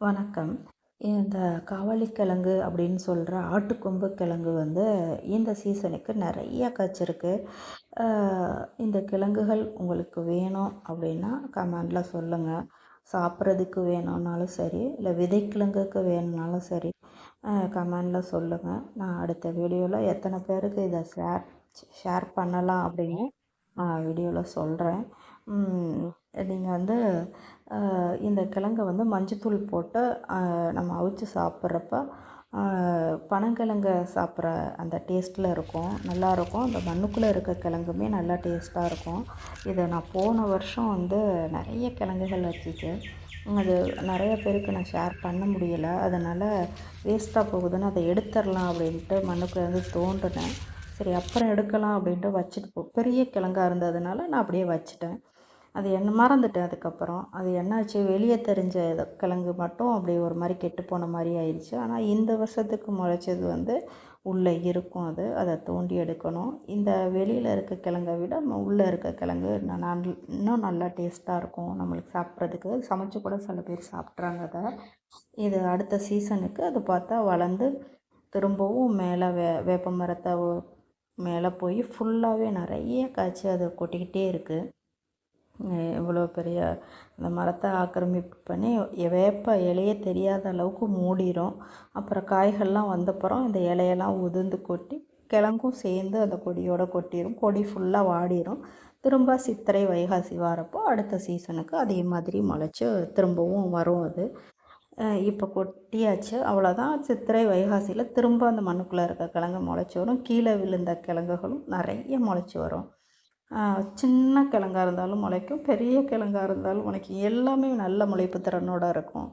வணக்கம். இந்த காவலிக்கிழங்கு அப்படின்னு சொல்கிற ஆட்டுக்கொம்பு கிழங்கு வந்து இந்த சீசனுக்கு நிறைய காய்ச்சிருக்கு. இந்த கிழங்குகள் உங்களுக்கு வேணும் அப்படின்னா கமெண்டில் சொல்லுங்கள் சாப்பிட்றதுக்கு வேணும்னாலும் சரி இல்லை விதைக்கிழங்குக்கு வேணும்னாலும் சரி கமெண்டில் சொல்லுங்கள் நான் அடுத்த வீடியோவில் எத்தனை பேருக்கு இதை ஷேர் ஷேர் பண்ணலாம் அப்படின்னு வீடியோவில் சொல்கிறேன் நீங்கள் வந்து இந்த கிழங்க வந்து மஞ்சத்தூள் போட்டு நம்ம அவிச்சு சாப்பிட்றப்ப பனங்கிழங்க சாப்பிட்ற அந்த டேஸ்ட்டில் இருக்கும். நல்லாயிருக்கும் அந்த மண்ணுக்குள்ளே இருக்க கிழங்குமே நல்லா டேஸ்ட்டாக இருக்கும். இதை நான் போன வருஷம் வந்து நிறைய கிழங்குகள் வச்சுச்சு. அது நிறைய பேருக்கு நான் ஷேர் பண்ண முடியலை. அதனால் வேஸ்ட்டாக போகுதுன்னு அதை எடுத்துடலாம் அப்படின்ட்டு மண்ணுக்குள்ளே இருந்து தோன்றினேன் சரி அப்புறம் எடுக்கலாம் அப்படின்ட்டு வச்சுட்டு போ பெரிய கிழங்கா இருந்ததுனால நான் அப்படியே வச்சுட்டேன். அது என்ன மறந்துட்டேன் அதுக்கப்புறம். அது என்னாச்சு வெளியே தெரிஞ்ச கிழங்கு மட்டும் அப்படி ஒரு மாதிரி கெட்டு போன மாதிரி ஆயிடுச்சு. ஆனால் இந்த வருஷத்துக்கு முளைச்சது வந்து உள்ளே இருக்கும் அது. அதை தோண்டி எடுக்கணும். இந்த வெளியில் இருக்க கிழங்கை விட உள்ளே இருக்க கிழங்கு நான் இன்னும் நல்லா டேஸ்ட்டாக இருக்கும் நம்மளுக்கு சாப்பிட்றதுக்கு. சமைச்சு கூட சில பேர் சாப்பிட்றாங்க அதை. இது அடுத்த சீசனுக்கு அது பார்த்தா வளர்ந்து திரும்பவும் மேலே வே வேப்ப மரத்தை மேலே போய் ஃபுல்லாகவே நிறைய காய்ச்சி அதை கொட்டிக்கிட்டே இருக்குது இவ்வளோ பெரிய அந்த மரத்தை ஆக்கிரமிப்பு பண்ணி வேப்ப இலையே தெரியாத அளவுக்கு மூடிடும் அப்புறம் காய்கள்லாம் வந்தப்புறம் இந்த இலையெல்லாம் உதிர்ந்து கொட்டி கிழங்கும் சேர்ந்து அந்த கொடியோட கொட்டிடும் கொடி ஃபுல்லாக வாடிடும் திரும்ப சித்திரை வைகாசி வரப்போ அடுத்த சீசனுக்கு அதே மாதிரி முளைச்சி திரும்பவும் வரும் அது. இப்போ கொட்டியாச்சு. அவ்வளோதான் சித்திரை வைகாசியில் திரும்ப அந்த மண்ணுக்குள்ளே இருக்க கிழங்கு முளைச்சி வரும். கீழே விழுந்த கிழங்குகளும் நிறைய முளைச்சி வரும். சின்ன கிழங்கா இருந்தாலும் முளைக்கும் பெரிய கிழங்கா இருந்தாலும் முளைக்கும். எல்லாமே நல்ல முளைப்பு திறனோடு இருக்கும்.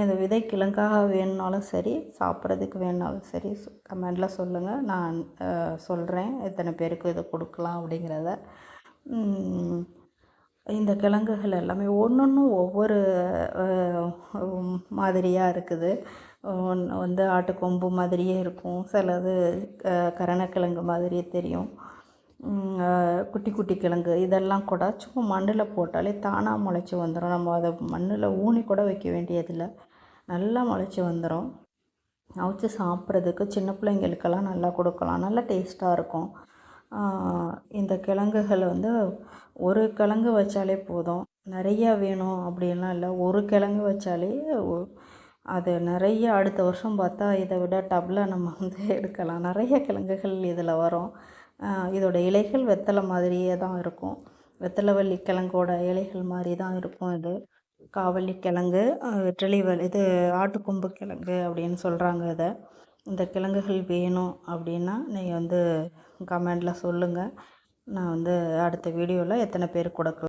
இந்த விதை கிழங்காக வேணுனாலும் சரி சாப்பிட்றதுக்கு வேணுனாலும் சரி கமெண்டில் சொல்லுங்கள் நான் சொல்கிறேன் எத்தனை பேருக்கு இதை கொடுக்கலாம் அப்படிங்கிறத. இந்த கிழங்குகள் எல்லாமே ஒன்றொன்றும் ஒவ்வொரு மாதிரியாக இருக்குது. ஒன்று வந்து ஆட்டுக்கொம்பு மாதிரியே இருக்கும். சிலது கரணக்கிழங்கு மாதிரியே தெரியும். குட்டி குட்டி கிழங்கு இதெல்லாம் கூட சும்மா மண்ணில் போட்டாலே தானாக முளைச்சி வந்துடும் நம்ம அதை மண்ணில் ஊனி கூட வைக்க வேண்டியதில்லை. நல்லா முளைச்சி வந்துடும் அவிச்சு சாப்பிட்றதுக்கு சின்ன பிள்ளைங்களுக்கெல்லாம் நல்லா கொடுக்கலாம். நல்லா டேஸ்ட்டாக இருக்கும். இந்த கிழங்குகள் வந்து ஒரு கிழங்கு வச்சாலே போதும். நிறையா வேணும் அப்படின்லாம் இல்லை. ஒரு கிழங்கு வச்சாலே அது நிறைய அடுத்த வருஷம் பார்த்தா இதை விட டப்பில் நம்ம வந்து எடுக்கலாம். நிறைய கிழங்குகள் இதில் வரும். இதோட இலைகள் வெத்தலை மாதிரியே தான் இருக்கும். வெத்தலைவள்ளி கிழங்கோட இலைகள் மாதிரி தான் இருக்கும் இது காவல்லி கிழங்கு வெற்றிலை இது ஆட்டுக்கொம்பு கிழங்கு அப்படின்னு சொல்கிறாங்க இதை. இந்த கிழங்குகள் வேணும் அப்படின்னா நீங்கள் வந்து கமெண்டில் சொல்லுங்கள் நான் வந்து அடுத்த வீடியோவில் எத்தனை பேர் கொடுக்கலாம்.